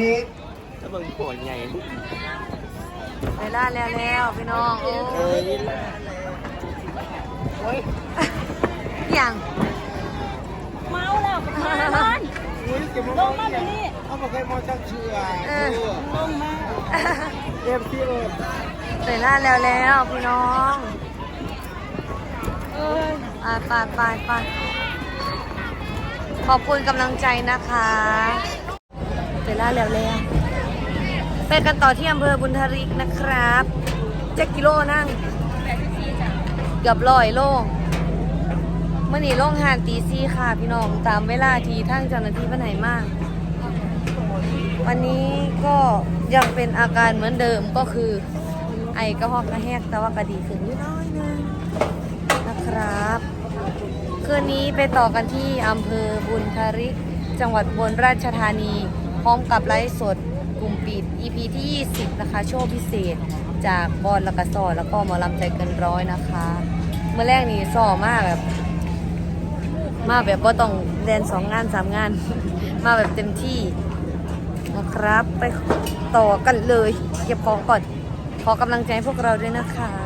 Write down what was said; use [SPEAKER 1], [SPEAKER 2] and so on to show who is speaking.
[SPEAKER 1] นี้
[SPEAKER 2] ถ้าเบิ่งปวดใหญ่
[SPEAKER 3] เวลาแล้วแล้วพี่น้อง โอ้
[SPEAKER 2] เอ้ย
[SPEAKER 1] โอ้ย
[SPEAKER 3] อย่าง
[SPEAKER 4] เมาแล้วกับมานอน
[SPEAKER 1] อุ้ยเก็บมา
[SPEAKER 4] ลงมาเดี๋ยนี้
[SPEAKER 1] เขาบอกให้มอจักเชื่อ
[SPEAKER 4] ลงมา
[SPEAKER 1] เต็มที่เลย
[SPEAKER 3] เวลาแล้วแล้วพี่น้อง
[SPEAKER 4] เออ
[SPEAKER 3] ไปไปไปไปขอบคุณกำลังใจนะคะ เวลาแล้วแล้วไปกันต่อที่อำเภอบุญทริกนะครับเจ็ดกิโลนั่งเกือบร้อยโลเมื่อนี้ลงหานตีซีค่ะพี่น้องตามเวลาทีทั้งเจ้าหน้าที่วันไหนมาก วันนี้ก็ยังเป็นอาการเหมือนเดิมก็คือ ไอกระหอกกระแหกแต่ว่าก็ดีขึ้นน้อยนึงนะครับคืนนี้ไปต่อกันที่อำเภอบุญทริก จังหวัดอุบนราชธานี ร้อมกับไลฟ์สดกลุ่มปิด EP ที่ 20 นะคะ โชว์พิเศษ จากบอลละกระสอแล้วก็หมอลำใจเกินร้อยนะคะ เมื่อแรกนี่ซ่อมากแบบ มาแบบว่าต้องเรียนสองงานสามงาน มาแบบเต็มที่นะครับ ไปต่อกันเลย เก็บของก่อน ขอกำลังใจพวกเราด้วยนะคะ